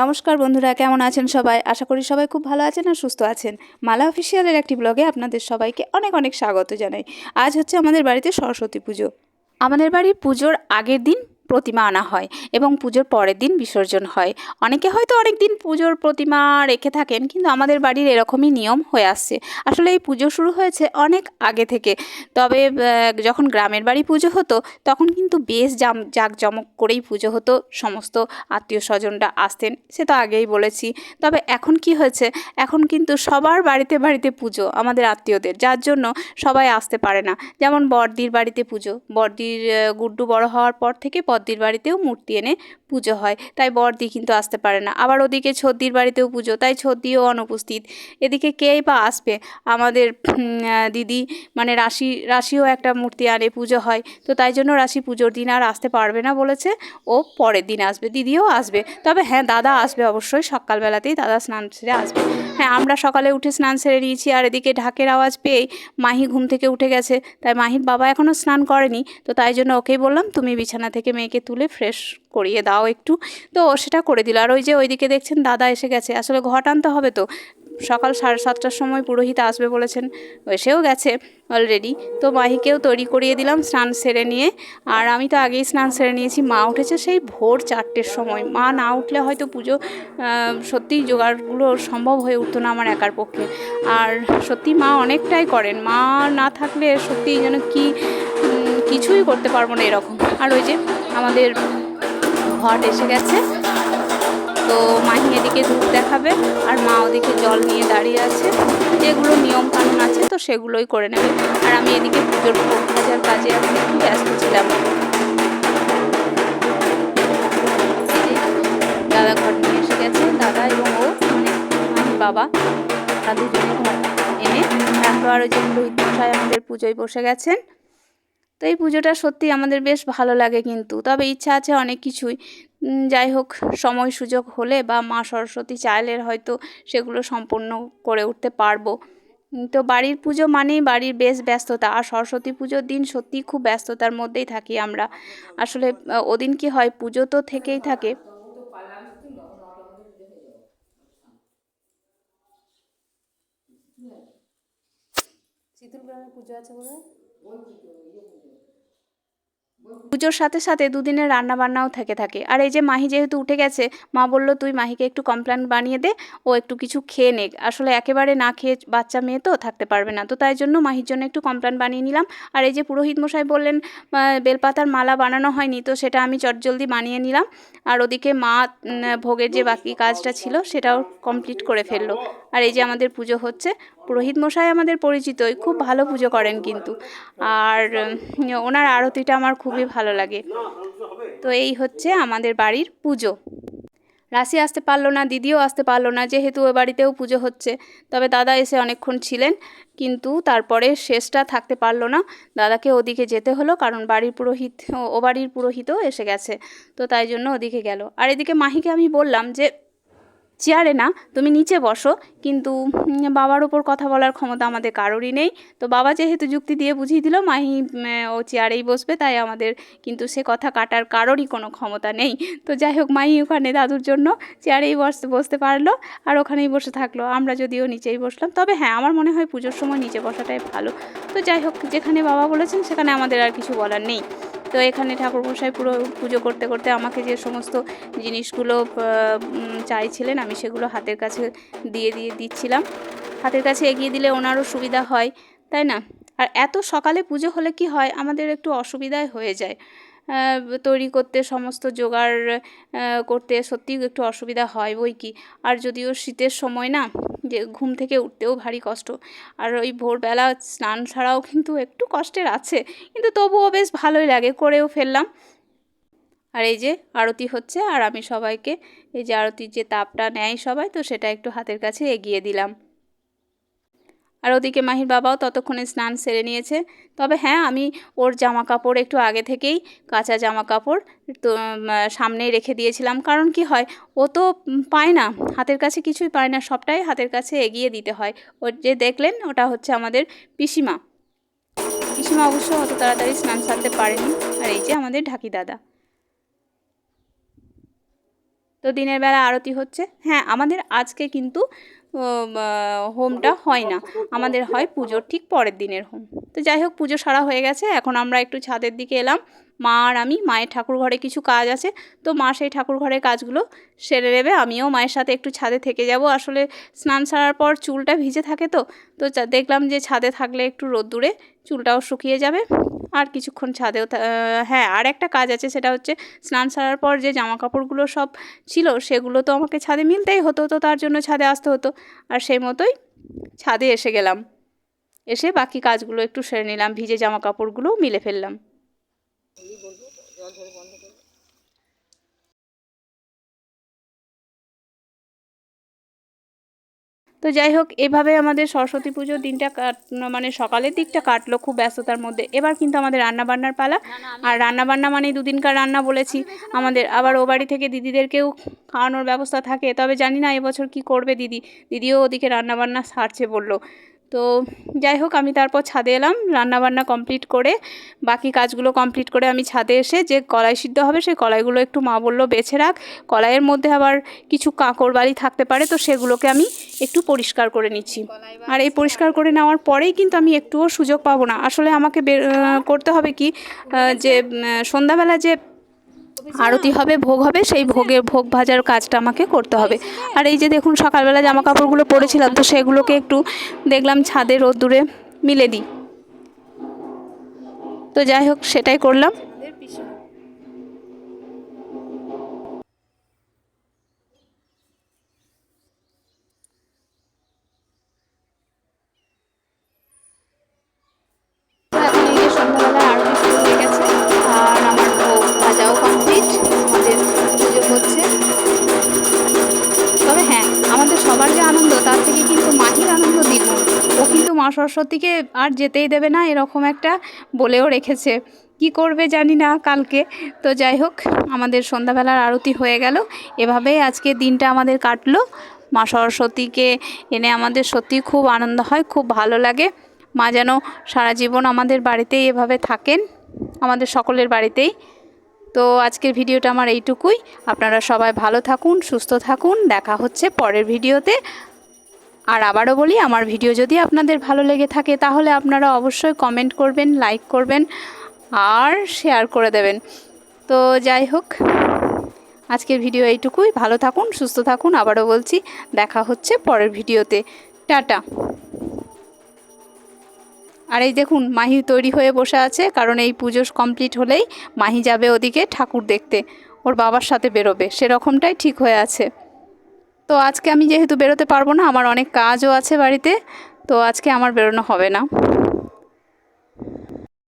নমস্কার বন্ধুরা, কেমন আছেন সবাই? আশা করি সবাই খুব ভালো আছেন আর সুস্থ আছেন। মালা অফিসিয়ালের একটি ব্লগে আপনাদের সবাইকে অনেক অনেক স্বাগত জানাই। আজ হচ্ছে আমাদের বাড়িতে সরস্বতী পুজো। আমাদের বাড়ি পুজোর আগের দিন প্রতিমা আনা হয় এবং পুজোর পরের দিন বিসর্জন হয়। অনেকে হয়তো অনেক দিন পুজোর প্রতিমা রেখে থাকেন কিন্তু আমাদের বাড়ির এরকমই নিয়ম হয়ে আসছে। আসলে এই পুজো শুরু হয়েছে অনেক আগে থেকে। তবে যখন গ্রামের বাড়ি পুজো হতো তখন কিন্তু বেশ জাম জাঁকজমক করেই পুজো হতো। সমস্ত আত্মীয় স্বজনরা আসতেন সে তো আগেই বলেছি। তবে এখন কি হয়েছে? এখন কিন্তু সবার বাড়িতে বাড়িতে পুজো আমাদের আত্মীয়দের। যার জন্য সবাই আসতে পারে না। যেমন বড়দির বাড়িতে পুজো। বড়দির আহ, গুড্ডু বড় হওয়ার পর থেকে বড়দির বাড়িতেও মূর্তি এনে পুজো হয়। তাই বড়দি কিন্তু আসতে পারে না। আবার ওদিকে ছদ্দির বাড়িতেও পুজো, তাই ছদ্দিও অনুপস্থিত। এদিকে কেই বা আসবে? আমাদের দিদি মানে রাশি, রাশিও একটা মূর্তি আনে, পুজো হয়। তো তাই জন্য রাশি পুজোর দিন আর আসতে পারবে না বলেছে। ও পরের দিন আসবে, দিদিও আসবে। তবে হ্যাঁ দাদা আসবে অবশ্যই। সকালবেলাতেই দাদা স্নান সেরে আসবে। আমরা সকালে উঠে স্নান সেরে নিয়েছি আর এদিকে ঢাকের আওয়াজ পেয়ে মাহি ঘুম থেকে উঠে গেছে। তাই মাহির বাবা এখনও স্নান করেনি। তো তাই জন্য ওকেই বললাম, তুমি বিছানা থেকে মেয়েকে তুলে ফ্রেশ করিয়ে দাও একটু। তো ও সেটা করে দিল। আর ওই যে ওইদিকে দেখছেন দাদা এসে গেছে। আসলে ঘট আনতে হবে তো। সকাল সাড়ে সাতটার সময় পুরোহিত আসবে বলেছেন, এসেও গেছে অলরেডি তো মাহিকেও তৈরি করিয়ে দিলাম, স্নান সেরে নিয়ে। আর আমি তো আগেই স্নান সেরে নিয়েছি, মা উঠেছে সেই ভোর চারটের সময়। মা না উঠলে হয়তো পুজো সত্যিই জোগাড়গুলো সম্ভব হয়ে উঠতো না আমার একার পক্ষে। আর সত্যি মা অনেকটাই করেন, মা না থাকলে সত্যিই যেন কি কিছুই করতে পারব না এরকম। আর ওই যে আমাদের ঘট এসে গেছে তো মাহি এদিকে দুধ দেখাবে আর মা ওদিকে জল নিয়ে দাঁড়িয়ে আছে। যেগুলো নিয়ম কানুন আছে তো সেগুলোই করে নেবে। আর আমি এদিকে পুজোর ভাজার কাজে এখন ব্যস্ত ছিলাম। দাদা ঘর নিয়ে এসে গেছে। দাদা এবং ও মানে বাবা, তারা দুজনে ঘর এনে তারপর আর ওই যে পুরোহিত মশাই আমাদের পুজোয় বসে গেছেন। তো এই পুজোটা সত্যি আমাদের বেশ ভালো লাগে কিন্তু। তবে ইচ্ছা আছে অনেক কিছুই। যাই হোক, সময় সুযোগ হলে বা মা সরস্বতী চাইলে হয়তো সেগুলো সম্পূর্ণ করে উঠতে পারব। তো বাড়ির পুজো মানেই বাড়ির বেশ ব্যস্ততা। আর সরস্বতী পুজোর দিন সত্যিই খুব ব্যস্ততার মধ্যেই থাকি আমরা। আসলে ওদিন কি হয়, পুজো তো থেকেই থাকে। শীতল গ্রামে পুজো আছে বলে পুজোর সাথে সাথে দুদিনের রান্না বান্নাও থেকে থাকে। আর এই যে মাহি যেহেতু উঠে গেছে, মা বলল, তুই মাহিকে একটু কমপ্লেন বানিয়ে দে, ও একটু কিছু খেয়ে নেক। আসলে একেবারে না খেয়ে বাচ্চা মেয়ে তো থাকতে পারবে না। তো তাই জন্য মাহির জন্য একটু কমপ্লেন বানিয়ে নিলাম। আর এই যে পুরোহিত মশাই বললেন বেলপাতার মালা বানানো হয়নি, তো সেটা আমি চটজলদি বানিয়ে নিলাম। আর ওদিকে মা ভোগের যে বাকি কাজটা ছিল, সেটাও কমপ্লিট করে ফেলল। আর এই যে আমাদের পুজো হচ্ছে পুরোহিত মশাই আমাদের পরিচিতই, খুব ভালো পুজো করেন কিন্তু। আর ওনার আরতিটা আমার খুবই ভালো লাগে। তো এই হচ্ছে আমাদের বাড়ির পুজো। রাশি আসতে পারল না, দিদিও আসতে পারল না, যেহেতু ও বাড়িতেও পুজো হচ্ছে। তবে দাদা এসে অনেকক্ষণ ছিলেন, কিন্তু তারপরে শেষটা থাকতে পারল না। দাদাকে ওদিকে যেতে হলো, কারণ বাড়ির পুরোহিত ও বাড়ির পুরোহিতও এসে গেছে। তো তাই জন্য ওদিকে গেল। আর এদিকে মাহিকে আমি বললাম যে চেয়ারে না, তুমি নিচে বসো। কিন্তু বাবার ওপর কথা বলার ক্ষমতা আমাদের কারোরই নেই। তো বাবা যেহেতু যুক্তি দিয়ে বুঝিয়ে দিল, মাহি ও চেয়ারেই বসবে, তাই আমাদের কিন্তু সে কথা কাটার কারোরই কোনো ক্ষমতা নেই। তো যাই হোক, মাহি ওখানে দাদুর জন্য চেয়ারেই বসতে বসতে পারল আর ওখানেই বসে থাকল। আমরা যদিও নিচেই বসলাম, তবে হ্যাঁ আমার মনে হয় পুজোর সময় নিচে বসাটাই ভালো। তো যাই হোক, যেখানে বাবা বলেছেন, সেখানে আমাদের আর কিছু বলার নেই। তো এখানে ঠাকুরমশাই পুরো পুজো করতে করতে আমাকে যে সমস্ত জিনিসগুলো চাইছিলেন আমি সেগুলো হাতের কাছে দিয়ে দিয়ে দিচ্ছিলাম। হাতের কাছে এগিয়ে দিলে ওনারও সুবিধা হয়, তাই না? আর এত সকালে পুজো হলে কি হয়? আমাদের একটু অসুবিধাই হয়ে যায়। তৈরি করতে, সমস্ত জোগাড় করতে সত্যিই একটু অসুবিধা হয়, বই কি? আর যদিও শীতের সময় না যে ঘুম থেকে উঠতেও ভারী কষ্ট। আর ওই ভোরবেলা স্নান ছাড়াও কিন্তু একটু কষ্টের আছে। কিন্তু তবুও বেশ ভালোই লাগে, করেও ফেললাম। আর এই যে আরতি হচ্ছে, আর আমি সবাইকে, এই যে আরতির যে তাপটা নেয় সবাই, তো সেটা একটু হাতের কাছে এগিয়ে দিলাম। আর ওদিকে মাহির বাবাও ততক্ষণে স্নান সেরে নিয়েছে। তবে হ্যাঁ আমি ওর জামা কাপড় একটু আগে থেকেই, কাঁচা জামা কাপড় তো সামনেই রেখে দিয়েছিলাম। কারণ কি হয়, ও তো পায় না। হাতের কাছে কিছুই পায় না, সবটাই হাতের কাছে এগিয়ে দিতে হয়। ওর যে দেখলেন, ওটা হচ্ছে আমাদের পিসিমা। পিসিমা অবশ্য অত তাড়াতাড়ি স্নান সারতে পারেনি। আর এই যে আমাদের ঢাকি দাদা। তো দিনের বেলা আরতি হচ্ছে। হ্যাঁ আমাদের আজকে কিন্তু হোমটা হয় না। আমাদের হয় পুজোর ঠিক পরের দিনের হোম। তো যাই হোক, পুজো সারা হয়ে গেছে। এখন আমরা একটু ছাদের দিকে এলাম। মা আর আমি, মায়ের ঠাকুর ঘরে কিছু কাজ আছে। তো মা সেই ঠাকুর ঘরের কাজগুলো সেরে নেবে। আমিও মায়ের সাথে একটু ছাদে থেকে যাব। আসলে স্নান সারার পর চুলটা ভিজে থাকে তো। তো দেখলাম যে ছাদে থাকলে একটু রোদ্দুরে চুলটাও শুকিয়ে যাবে। আর কিছুক্ষণ ছাদেও হ্যাঁ আর একটা কাজ আছে সেটা হচ্ছে স্নান সারার পর যে জামা কাপড়গুলো সব ছিল সেগুলো তো আমাকে ছাদে মিলতেই হতো, তো তার জন্য ছাদে আসতে হতো। আর সেই মতোই ছাদে এসে গেলাম। এসে বাকি কাজগুলো একটু সেরে নিলাম, ভিজে জামা কাপড়গুলোও মিলে ফেললাম। তো যাই হোক, এভাবে আমাদের সরস্বতী পুজোর দিনটা মানে সকালের দিকটা কাটলো খুব ব্যস্ততার মধ্যে। এবার কিন্তু আমাদের রান্নাবান্নার পালা। আর রান্নাবান্না মানে দুদিনকার রান্না বলেছি। আমাদের আবার ও বাড়ি থেকে দিদিদেরকেও খাওয়ানোর ব্যবস্থা থাকে। তবে জানি না এবছর কি করবে দিদি। দিদিও ওদিকে রান্নাবান্না সারছে বলল। তো যাই হোক, আমি তারপর ছাদে এলাম, রান্নাবান্না কমপ্লিট করে, বাকি কাজগুলো কমপ্লিট করে আমি ছাদে এসে যে কলাই সিদ্ধ হবে, সেই কলাইগুলো একটু মা বলল বেছে রাখ। কলাইয়ের মধ্যে আবার কিছু কাঁকড় বালি থাকতে পারে, তো সেগুলোকে আমি একটু পরিষ্কার করে নিচ্ছি। আর এই পরিষ্কার করে নেওয়ার পরেই কিন্তু আমি একটুও সুযোগ পাবো না। আসলে আমাকে করতে হবে কি যে সন্ধ্যাবেলা যে আরতি হবে ভোগ হবে সেই ভোগের ভোগ ভাজার কাজটা আমাকে করতে হবে। আর এই যে দেখুন সকালবেলা জামা কাপড়গুলো পরেছিলাম তো সেগুলোকে একটু দেখলাম ছাদে রোদ্দুরে মিলে দিই। তো যাই হোক সেটাই করলাম। সরস্বতীকে আর যেতেই দেবে না, এরকম একটা বলেও রেখেছে। কি করবে জানি না কালকে। তো যাই হোক, আমাদের সন্ধ্যাবেলার আরতি হয়ে গেল। এভাবেই আজকে দিনটা আমাদের কাটলো। মা সরস্বতীকে এনে আমাদের সত্যি খুব আনন্দ হয়, খুব ভালো লাগে। মা যেন সারা জীবন আমাদের বাড়িতেই এভাবে থাকেন, আমাদের সকলের বাড়িতেই। তো আজকের ভিডিওটা আমার এইটুকুই। আপনারা সবাই ভালো থাকুন, সুস্থ থাকুন। দেখা হচ্ছে পরের ভিডিওতে। আর আবারও বলি, আমার ভিডিও যদি আপনাদের ভালো লেগে থাকে, তাহলে আপনারা অবশ্যই কমেন্ট করবেন লাইক করবেন আর শেয়ার করে দেবেন। তো যাই হোক, আজকের ভিডিও এইটুকুই। ভালো থাকুন, সুস্থ থাকুন। আবারও বলছি, দেখা হচ্ছে পরের ভিডিওতে। টাটা। আর এই দেখুন, মাহি তৈরি হয়ে বসে আছে, কারণ এই পুজো কমপ্লিট হলেই মাহি যাবে ওদিকে ঠাকুর দেখতে। ওর বাবার সাথে বেরোবে, সেরকমটাই ঠিক হয়ে আছে। তো আজকে আমি যেহেতু বেরোতে পারব না, আমার অনেক কাজও আছে বাড়িতে, তো আজকে আমার বেরোনো হবে না।